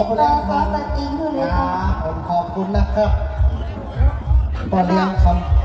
อ้อบเอคุณนะครับสติงคือเลยคค่ะ รับผมขอบคุณนะครับตอนเลี้ยงคำ